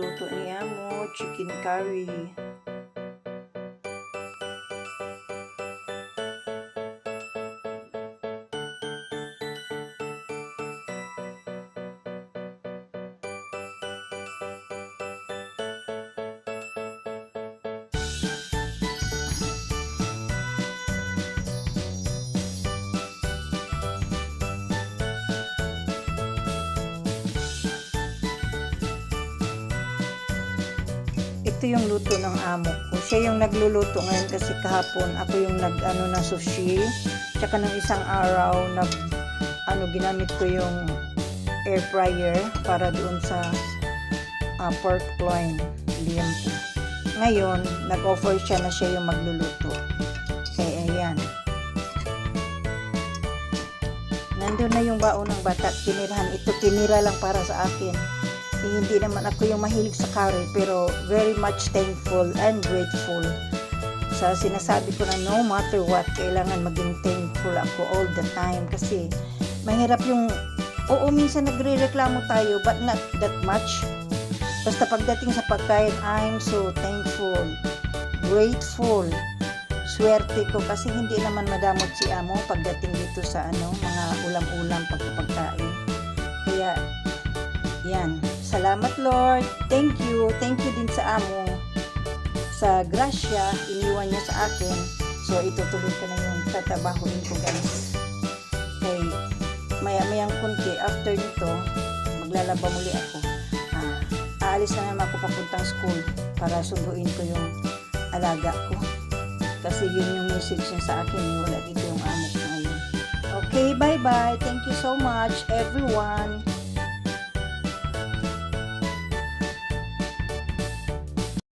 niluto ni Amo, chicken curry. Ito yung luto ng amo ko. Siya yung nagluluto ngayon kasi kahapon ako yung nag ano na sushi. Tsaka ng isang araw nag ano ginamit ko yung air fryer para doon sa ah, pork loin liempo. Ngayon, nag-offer siya na siya yung magluluto. Kaya ayan. Nandun na yung baon ng bata. Tinirahan. Ito tinira lang para sa akin. Hindi naman ako yung mahilig sa curry pero very much thankful and grateful sa sinasabi ko na no matter what kailangan maging thankful ako all the time kasi mahirap yung oo minsan nagre-reklamo tayo but not that much. Basta pagdating sa pagkain I'm so thankful grateful. Swerte ko kasi hindi naman madamot si amo pagdating dito sa ano mga ulam-ulam pagkapagkain. Kaya yan. Salamat Lord. Thank you. Thank you din sa amo. Sa grasya, iniwan niya sa akin. So, itutuloy ko na yung tatabahuin ko guys. Kay maya-mayang kunti, after nito, maglalaba muli ako. Ah, aalis na naman ako papuntang school para sunduin ko yung alaga ko. Kasi yun yung message niya sa akin. Wala dito yung amo ko ngayon. Okay, bye-bye. Thank you so much, everyone.